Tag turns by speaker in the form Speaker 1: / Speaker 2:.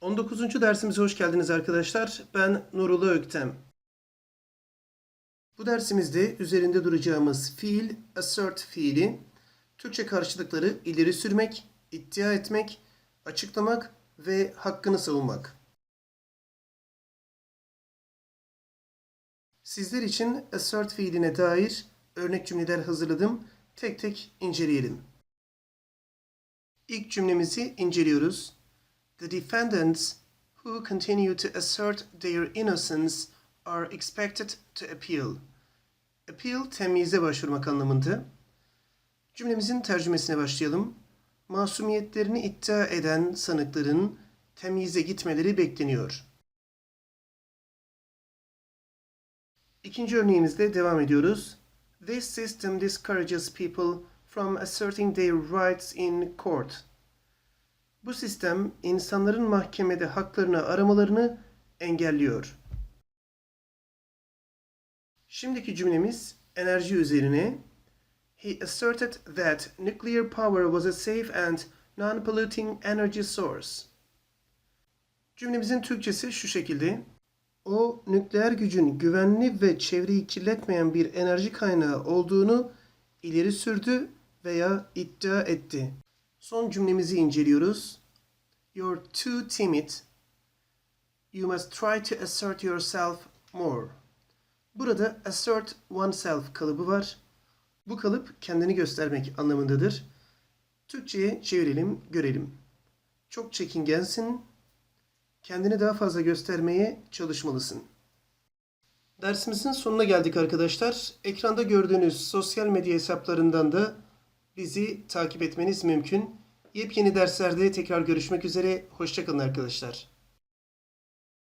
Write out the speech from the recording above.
Speaker 1: 19. dersimize hoş geldiniz arkadaşlar. Ben Nurullah Öktem. Bu dersimizde üzerinde duracağımız fiil assert fiili, Türkçe karşılıkları ileri sürmek, iddia etmek, açıklamak ve hakkını savunmak. Sizler için assert fiiline dair örnek cümleler hazırladım. Tek tek inceleyelim. İlk cümlemizi inceliyoruz. The defendants who continue to assert their innocence are expected to appeal. Appeal temyize başvurmak anlamında. Cümlemizin tercümesine başlayalım. Masumiyetlerini iddia eden sanıkların temyize gitmeleri bekleniyor. İkinci örneğimizde devam ediyoruz. This system discourages people from asserting their rights in court. Bu sistem insanların mahkemede haklarını aramalarını engelliyor. Şimdiki cümlemiz enerji üzerine. He asserted that nuclear power was a safe and non-polluting energy source. Cümlemizin Türkçesi şu şekilde. O nükleer gücün güvenli ve çevreyi kirletmeyen bir enerji kaynağı olduğunu ileri sürdü veya iddia etti. Son cümlemizi inceliyoruz. You're too timid. You must try to assert yourself more. Burada assert oneself kalıbı var. Bu kalıp kendini göstermek anlamındadır. Türkçe'ye çevirelim, görelim. Çok çekingensin. Kendini daha fazla göstermeye çalışmalısın. Dersimizin sonuna geldik arkadaşlar. Ekranda gördüğünüz sosyal medya hesaplarından da bizi takip etmeniz mümkün. Yepyeni derslerde tekrar görüşmek üzere. Hoşçakalın arkadaşlar.